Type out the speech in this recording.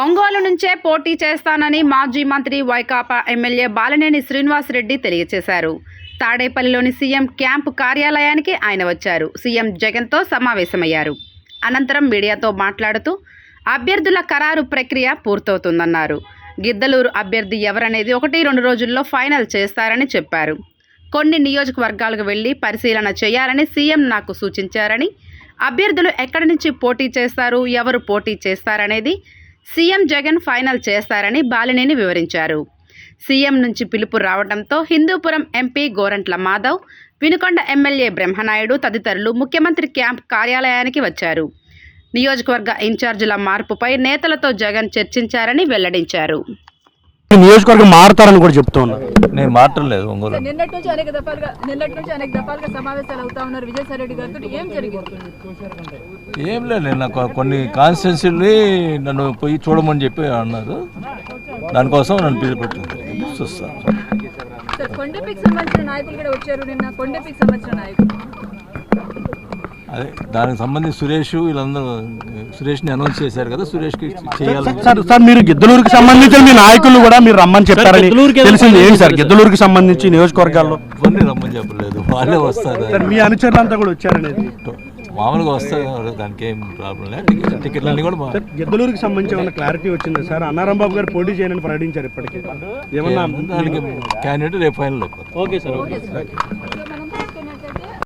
ఒంగోలు నుంచే పోటీ చేస్తానని మాజీ మంత్రి వైకాపా ఎమ్మెల్యే బాలినేని శ్రీనివాసరెడ్డి తెలియజేశారు. తాడేపల్లిలోని సీఎం క్యాంపు కార్యాలయానికి ఆయన వచ్చారు. సీఎం జగన్తో సమావేశమయ్యారు. అనంతరం మీడియాతో మాట్లాడుతూ అభ్యర్థుల ఖరారు ప్రక్రియ పూర్తవుతుందన్నారు. గిద్దలూరు అభ్యర్థి ఎవరనేది ఒకటి రెండు రోజుల్లో ఫైనల్ చేస్తారని చెప్పారు. కొన్ని నియోజకవర్గాలకు వెళ్ళి పరిశీలన చేయాలని సీఎం నాకు సూచించారని అభ్యర్థులు ఎక్కడి నుంచి పోటీ చేస్తారు ఎవరు పోటీ చేస్తారనేది సీఎం జగన్ ఫైనల్ చేస్తారని బాలినేని వివరించారు. సీఎం నుంచి పిలుపు రావడంతో హిందూపురం ఎంపీ గోరంట్ల మాధవ్ వినుకొండ ఎమ్మెల్యే బ్రహ్మనాయుడు తదితరులు ముఖ్యమంత్రి క్యాంప్ కార్యాలయానికి వచ్చారు. నియోజకవర్గ ఇన్ఛార్జీల మార్పుపై నేతలతో జగన్ చర్చించారని వెల్లడించారు. నియోజకవర్గం మారుతారని కూడా చెప్తూ ఉన్నారు నేను మాట్లాడలేదు ఒంగోలు. నిన్నటి నుంచి అనేక దఫాలుగా నిన్నటి నుంచి అనేక దఫాలుగా సమావేశాలు అవుతా ఉన్నారు విజయసాయి రెడ్డి గారితో. ఏం జరిగింది? ఏం లేదు నేను నాకు కొన్ని కాన్స్టిట్యున్సీని నన్ను పోయి చూడమని చెప్పి అన్నారు. దానికోసం నన్ను పిలిపెట్టింది చూస్తాను సార్ కొండపికి సంబంధించిన నాయకులు కూడా వచ్చారు నిన్న. కొండపికి సంబంధించిన నాయకులు. అదే దానికి సంబంధించి సురేష్ వీళ్ళందరూ సురేష్ని అనౌన్స్ చేశారు కదా సురేష్కి చేయాలి సార్ సార్ మీరు గిద్దలూరుకి సంబంధించిన మీ నాయకులు కూడా మీరు రమ్మని చెప్పారని తెలిసింది. ఏంటి సార్ గిద్దలూరుకి సంబంధించి నియోజకవర్గాల్లో? ఇవన్నీ రమ్మని చెప్పలేదు వాళ్ళే వస్తారు. సార్ మీ అనుచరులంతా కూడా వచ్చారనేది. మామూలుగా వస్తారు దానికి ఏం ప్రాబ్లం లేదు టికెట్లన్నీ కూడా గిద్దలూరుకి సంబంధించి ఏమైనా క్లారిటీ వచ్చింది సార్? అన్నారాం బాబు గారు పోటీ చేయనని ప్రకటించారు ఇప్పటికే. ఏమన్నా దానికి క్యాండిడేట్ రేపు ఫైనల్ ఓకే సార్ ఓకే